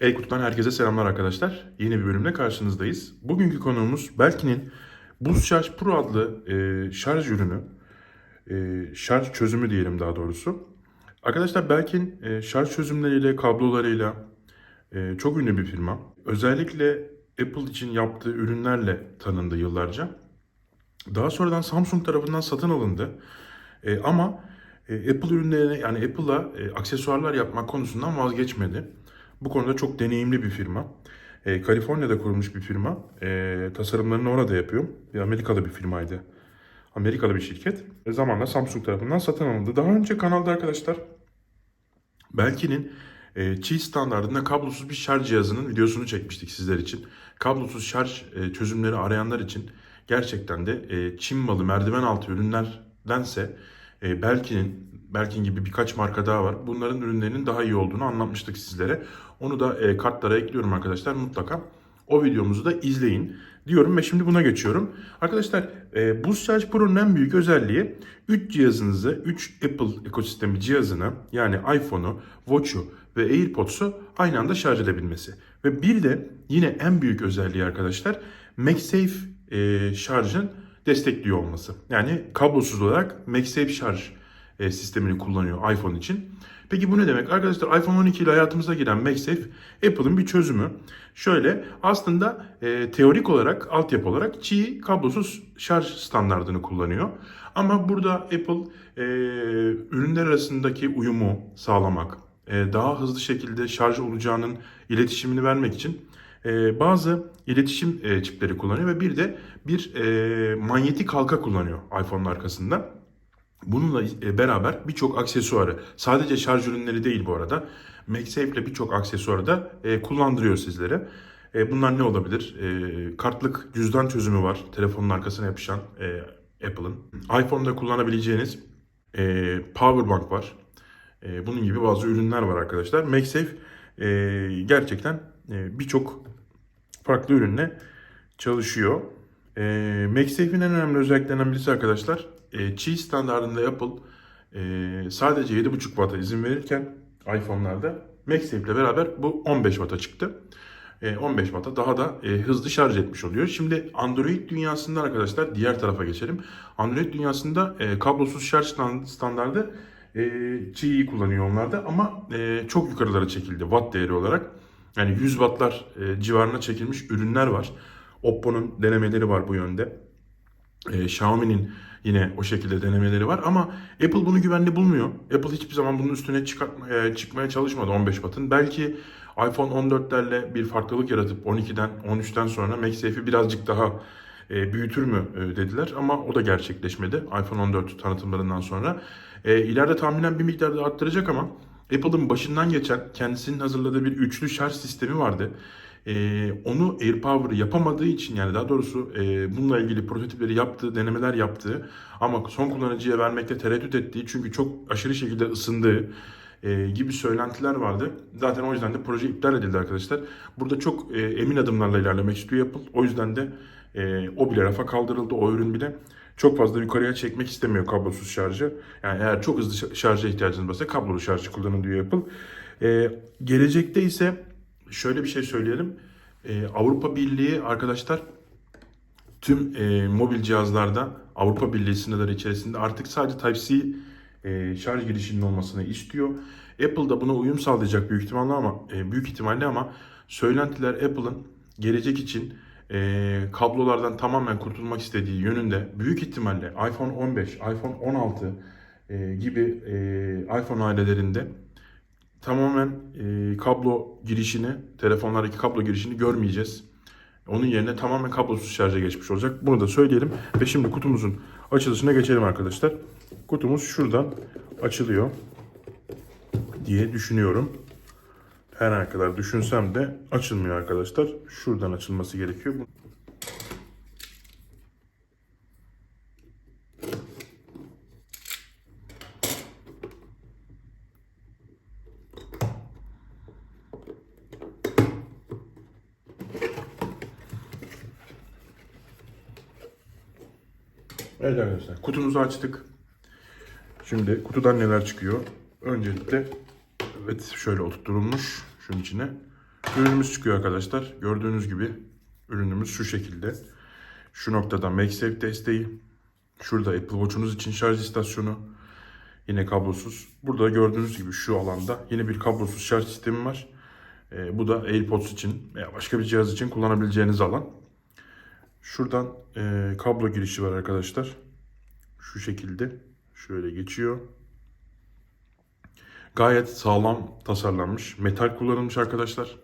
Aykut'tan herkese selamlar arkadaşlar. Yeni bir bölümle karşınızdayız. Bugünkü konuğumuz Belkin'in Buz Şarj Pro adlı e, şarj ürünü. E, şarj çözümü diyelim daha doğrusu. Arkadaşlar Belkin e, şarj çözümleriyle, kablolarıyla e, çok ünlü bir firma. Özellikle Apple için yaptığı ürünlerle tanındı yıllarca. Daha sonradan Samsung tarafından satın alındı. E, ama e, Apple ürünlerine yani Apple'a e, aksesuarlar yapmak konusundan vazgeçmedi. Bu konuda çok deneyimli bir firma. E, Kaliforniya'da kurulmuş bir firma. E, tasarımlarını orada yapıyor. Bir Amerikalı bir firmaydı. Amerikalı bir şirket. E, zamanla Samsung tarafından satın alındı. Daha önce kanalda arkadaşlar Belki'nin e, Qi standartında kablosuz bir şarj cihazının videosunu çekmiştik sizler için. Kablosuz şarj e, çözümleri arayanlar için gerçekten de e, Çin malı merdiven altı ürünlerdense e, Belkin'in Belkin gibi birkaç marka daha var. Bunların ürünlerinin daha iyi olduğunu anlatmıştık sizlere. Onu da e, kartlara ekliyorum arkadaşlar mutlaka. O videomuzu da izleyin diyorum ve şimdi buna geçiyorum. Arkadaşlar e, Pro'nun en büyük özelliği 3 cihazınızı, 3 Apple ekosistemi cihazını yani iPhone'u, Watch'u ve AirPods'u aynı anda şarj edebilmesi. Ve bir de yine en büyük özelliği arkadaşlar MagSafe e, şarjın destekliyor olması. Yani kablosuz olarak MagSafe şarj e, sistemini kullanıyor iPhone için. Peki bu ne demek? Arkadaşlar iPhone 12 ile hayatımıza giren MagSafe Apple'ın bir çözümü. Şöyle aslında e, teorik olarak, altyapı olarak Qi kablosuz şarj standartını kullanıyor. Ama burada Apple e, ürünler arasındaki uyumu sağlamak, e, daha hızlı şekilde şarj olacağının iletişimini vermek için e, bazı iletişim e, çipleri kullanıyor ve bir de bir e, manyetik halka kullanıyor iPhone'un arkasında. Bununla e, beraber birçok aksesuarı, sadece şarj ürünleri değil bu arada, MagSafe ile birçok aksesuarı da kullandırıyor sizlere. Bunlar ne olabilir? Kartlık cüzdan çözümü var, telefonun arkasına yapışan Apple'ın. iPhone'da kullanabileceğiniz e, powerbank var. Bunun gibi bazı ürünler var arkadaşlar. MagSafe gerçekten birçok farklı ürünle çalışıyor. E, MagSafe'in en önemli özelliklerinden birisi arkadaşlar e, Qi standartında Apple e, sadece 7.5 Watt'a izin verirken iPhone'larda MagSafe ile beraber bu 15 Watt'a çıktı. E, 15 Watt'a daha da e, hızlı şarj etmiş oluyor. Şimdi Android dünyasında arkadaşlar diğer tarafa geçelim. Android dünyasında e, kablosuz şarj stand- standardı e, Qi'yi kullanıyor onlarda ama e, çok yukarılara çekildi watt değeri olarak. Yani 100 wattlar e, civarına çekilmiş ürünler var. Oppo'nun denemeleri var bu yönde. E, Xiaomi'nin yine o şekilde denemeleri var ama Apple bunu güvenli bulmuyor. Apple hiçbir zaman bunun üstüne çıkartma, e, çıkmaya çalışmadı 15 Watt'ın. Belki iPhone 14'lerle bir farklılık yaratıp 12'den 13'ten sonra MagSafe'i birazcık daha e, büyütür mü e, dediler ama o da gerçekleşmedi iPhone 14 tanıtımlarından sonra. E, ileride tahminen bir miktar daha arttıracak ama Apple'ın başından geçen kendisinin hazırladığı bir üçlü şarj sistemi vardı. Ee, onu AirPower yapamadığı için yani daha doğrusu e, bununla ilgili prototipleri yaptığı, denemeler yaptığı ama son kullanıcıya vermekte tereddüt ettiği çünkü çok aşırı şekilde ısındığı e, gibi söylentiler vardı. Zaten o yüzden de proje iptal edildi arkadaşlar. Burada çok e, emin adımlarla ilerlemek istiyor Apple. O yüzden de e, o bile rafa kaldırıldı. O ürün bile çok fazla yukarıya çekmek istemiyor kablosuz şarjı. Yani eğer çok hızlı şa- şarja ihtiyacınız varsa kablolu şarjı kullanın diyor Apple. E, gelecekte ise şöyle bir şey söyleyelim. E, Avrupa Birliği arkadaşlar tüm e, mobil cihazlarda Avrupa Birliği sınırları içerisinde artık sadece Type-C e, şarj girişinin olmasını istiyor. Apple da buna uyum sağlayacak büyük ihtimalle ama e, büyük ihtimalle ama söylentiler Apple'ın gelecek için e, kablolardan tamamen kurtulmak istediği yönünde büyük ihtimalle iPhone 15, iPhone 16 e, gibi e, iPhone ailelerinde tamamen e, kablo girişini, telefonlardaki kablo girişini görmeyeceğiz. Onun yerine tamamen kablosuz şarja geçmiş olacak. Bunu da söyleyelim. Ve şimdi kutumuzun açılışına geçelim arkadaşlar. Kutumuz şuradan açılıyor diye düşünüyorum. Her ne kadar düşünsem de açılmıyor arkadaşlar. Şuradan açılması gerekiyor. Evet arkadaşlar kutumuzu açtık. Şimdi kutudan neler çıkıyor? Öncelikle evet şöyle oturtulmuş şunun içine. Ürünümüz çıkıyor arkadaşlar. Gördüğünüz gibi ürünümüz şu şekilde. Şu noktada MagSafe desteği. Şurada Apple Watch'unuz için şarj istasyonu. Yine kablosuz. Burada gördüğünüz gibi şu alanda yine bir kablosuz şarj sistemi var. Ee, bu da AirPods için veya başka bir cihaz için kullanabileceğiniz alan. Şuradan e, kablo girişi var arkadaşlar. Şu şekilde. Şöyle geçiyor. Gayet sağlam tasarlanmış. Metal kullanılmış arkadaşlar.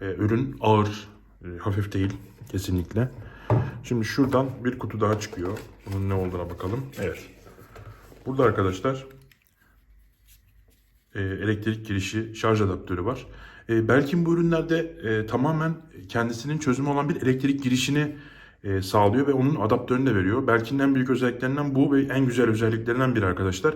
Ee, ürün ağır. e, hafif değil. Kesinlikle. Şimdi şuradan bir kutu daha çıkıyor. Bunun ne olduğuna bakalım. Evet. Burada arkadaşlar e, elektrik girişi şarj adaptörü var. E, belki bu ürünlerde e, tamamen kendisinin çözümü olan bir elektrik girişini e, sağlıyor ve onun adaptörünü de veriyor. Belki'nin en büyük özelliklerinden bu ve en güzel özelliklerinden biri arkadaşlar.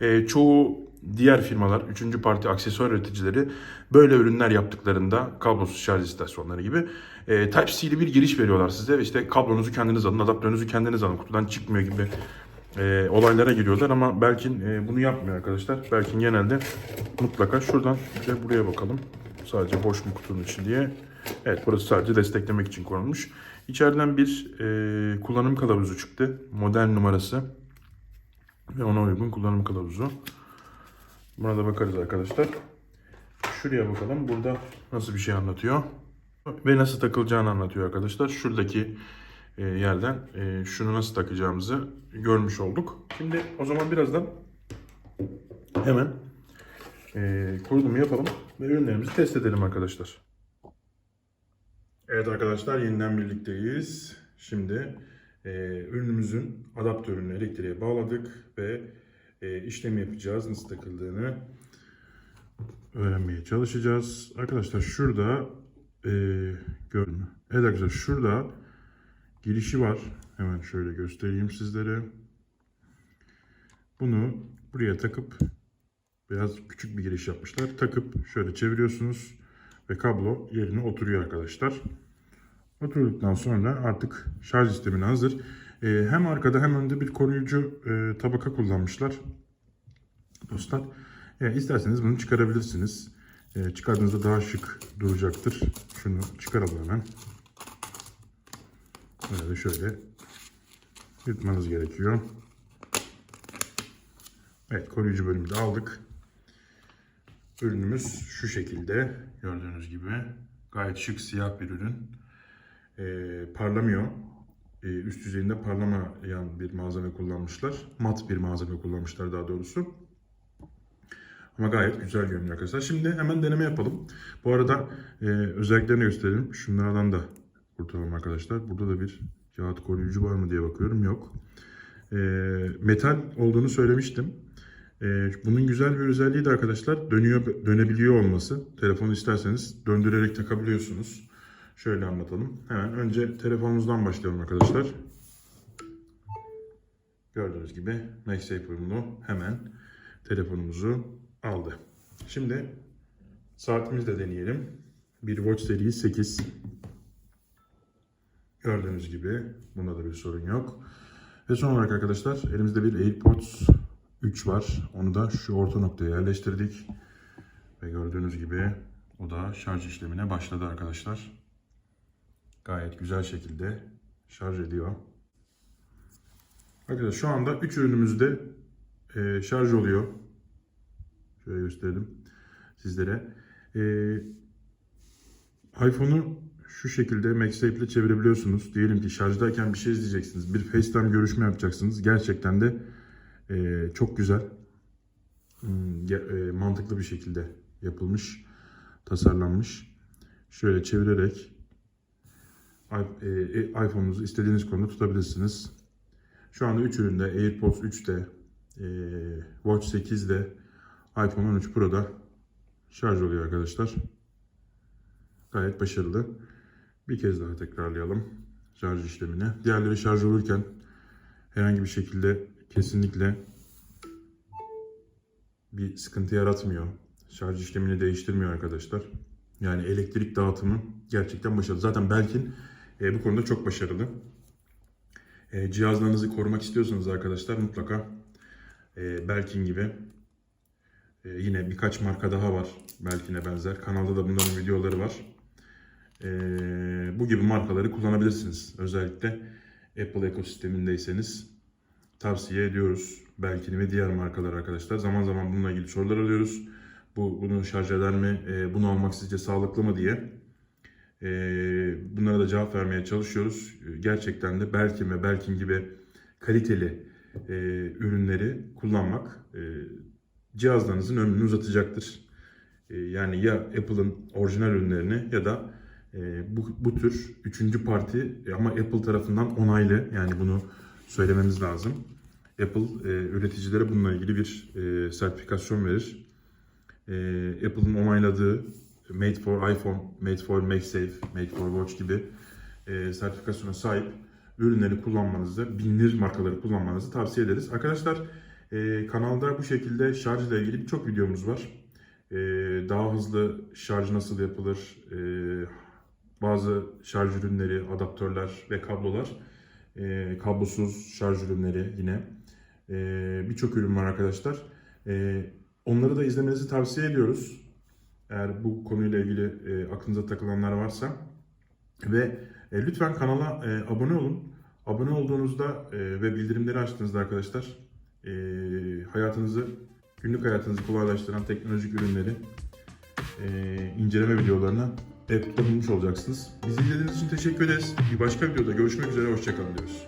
E, çoğu diğer firmalar, üçüncü parti aksesuar üreticileri böyle ürünler yaptıklarında kablosuz şarj istasyonları gibi e, Type-C'li bir giriş veriyorlar size. İşte kablonuzu kendiniz alın, adaptörünüzü kendiniz alın, kutudan çıkmıyor gibi e, olaylara giriyorlar ama Belkin e, bunu yapmıyor arkadaşlar. Belkin genelde mutlaka şuradan de buraya bakalım. Sadece boş mu kutunun içi diye. Evet burası sadece desteklemek için konulmuş. İçeriden bir e, kullanım kılavuzu çıktı. Model numarası ve ona uygun kullanım kılavuzu. Buna da bakarız arkadaşlar. Şuraya bakalım. Burada nasıl bir şey anlatıyor. Ve nasıl takılacağını anlatıyor arkadaşlar. Şuradaki e, yerden e, şunu nasıl takacağımızı görmüş olduk. Şimdi o zaman birazdan hemen e, kurulumu yapalım ve ürünlerimizi test edelim arkadaşlar. Evet arkadaşlar yeniden birlikteyiz. Şimdi ürünümüzün adaptörünü elektriğe bağladık ve e, işlemi yapacağız. Nasıl takıldığını öğrenmeye çalışacağız. Arkadaşlar şurada e, görme. Evet arkadaşlar şurada girişi var. Hemen şöyle göstereyim sizlere. Bunu buraya takıp biraz küçük bir giriş yapmışlar. Takıp şöyle çeviriyorsunuz ve kablo yerine oturuyor arkadaşlar. Oturduktan sonra artık şarj sistemine hazır. Ee, hem arkada hem önde bir koruyucu e, tabaka kullanmışlar. Dostlar. İsterseniz bunu çıkarabilirsiniz. E, çıkardığınızda daha şık duracaktır. Şunu çıkaralım hemen. Böyle şöyle yırtmanız gerekiyor. Evet koruyucu bölümü de aldık. Ürünümüz şu şekilde gördüğünüz gibi gayet şık siyah bir ürün. Ee, parlamıyor. Ee, üst yüzeyinde parlamayan bir malzeme kullanmışlar. Mat bir malzeme kullanmışlar daha doğrusu. Ama gayet güzel görünüyor arkadaşlar. Şimdi hemen deneme yapalım. Bu arada e, özelliklerini gösterelim. Şunlardan da kurtulalım arkadaşlar. Burada da bir kağıt koruyucu var mı diye bakıyorum. Yok. E, metal olduğunu söylemiştim. E, bunun güzel bir özelliği de arkadaşlar dönüyor dönebiliyor olması. Telefonu isterseniz döndürerek takabiliyorsunuz. Şöyle anlatalım. Hemen önce telefonumuzdan başlayalım arkadaşlar. Gördüğünüz gibi MagSafe uyumlu hemen telefonumuzu aldı. Şimdi saatimizi de deneyelim. Bir Watch Series 8. Gördüğünüz gibi bunda da bir sorun yok. Ve son olarak arkadaşlar elimizde bir AirPods 3 var. Onu da şu orta noktaya yerleştirdik. Ve gördüğünüz gibi o da şarj işlemine başladı arkadaşlar. Gayet güzel şekilde şarj ediyor. Arkadaşlar şu anda 3 ürünümüz de e, şarj oluyor. Şöyle gösterelim sizlere. E, iPhone'u şu şekilde MagSafe ile çevirebiliyorsunuz. Diyelim ki şarjdayken bir şey izleyeceksiniz. Bir FaceTime görüşme yapacaksınız. Gerçekten de e, çok güzel. Hmm, e, mantıklı bir şekilde yapılmış, tasarlanmış. Şöyle çevirerek iPhone'unuzu istediğiniz konuda tutabilirsiniz. Şu anda 3 üründe AirPods 3'te, e, Watch 8'de, iPhone 13 Pro'da şarj oluyor arkadaşlar. Gayet başarılı. Bir kez daha tekrarlayalım şarj işlemini. Diğerleri şarj olurken herhangi bir şekilde kesinlikle bir sıkıntı yaratmıyor. Şarj işlemini değiştirmiyor arkadaşlar. Yani elektrik dağıtımı gerçekten başarılı. Zaten Belkin e, bu konuda çok başarılı. E, cihazlarınızı korumak istiyorsanız arkadaşlar mutlaka e, Belkin gibi Ee, yine birkaç marka daha var Belkin'e benzer. Kanalda da bunların videoları var. Ee, bu gibi markaları kullanabilirsiniz. Özellikle Apple ekosistemindeyseniz tavsiye ediyoruz. Belkin'i ve diğer markalar arkadaşlar. Zaman zaman bununla ilgili sorular alıyoruz. Bu bunu şarj eder mi? Ee, bunu almak sizce sağlıklı mı diye. Ee, bunlara da cevap vermeye çalışıyoruz. Ee, Gerçekten de Belkin ve Belkin gibi kaliteli e, ürünleri kullanmak e, cihazlarınızın ömrünü uzatacaktır. E, yani ya Apple'ın orijinal ürünlerini ya da e, bu, bu tür üçüncü parti ama Apple tarafından onaylı yani bunu söylememiz lazım. Apple üreticilere bununla ilgili bir sertifikasyon verir. E, Apple'ın onayladığı Made for iPhone, Made for MagSafe, Made for Watch gibi e, sertifikasyona sahip ürünleri kullanmanızı, bilinir markaları kullanmanızı tavsiye ederiz. Arkadaşlar e, kanalda bu şekilde şarj ile ilgili birçok videomuz var. E, daha hızlı şarj nasıl yapılır, e, bazı şarj ürünleri, adaptörler ve kablolar, e, kablosuz şarj ürünleri yine e, birçok ürün var arkadaşlar. E, onları da izlemenizi tavsiye ediyoruz. Eğer bu konuyla ilgili e, aklınıza takılanlar varsa ve e, lütfen kanala e, abone olun. Abone olduğunuzda e, ve bildirimleri açtığınızda arkadaşlar e, hayatınızı, günlük hayatınızı kolaylaştıran teknolojik ürünleri e, inceleme videolarına hep bulmuş olacaksınız. Bizi izlediğiniz için teşekkür ederiz. Bir başka videoda görüşmek üzere, hoşçakalın diyoruz.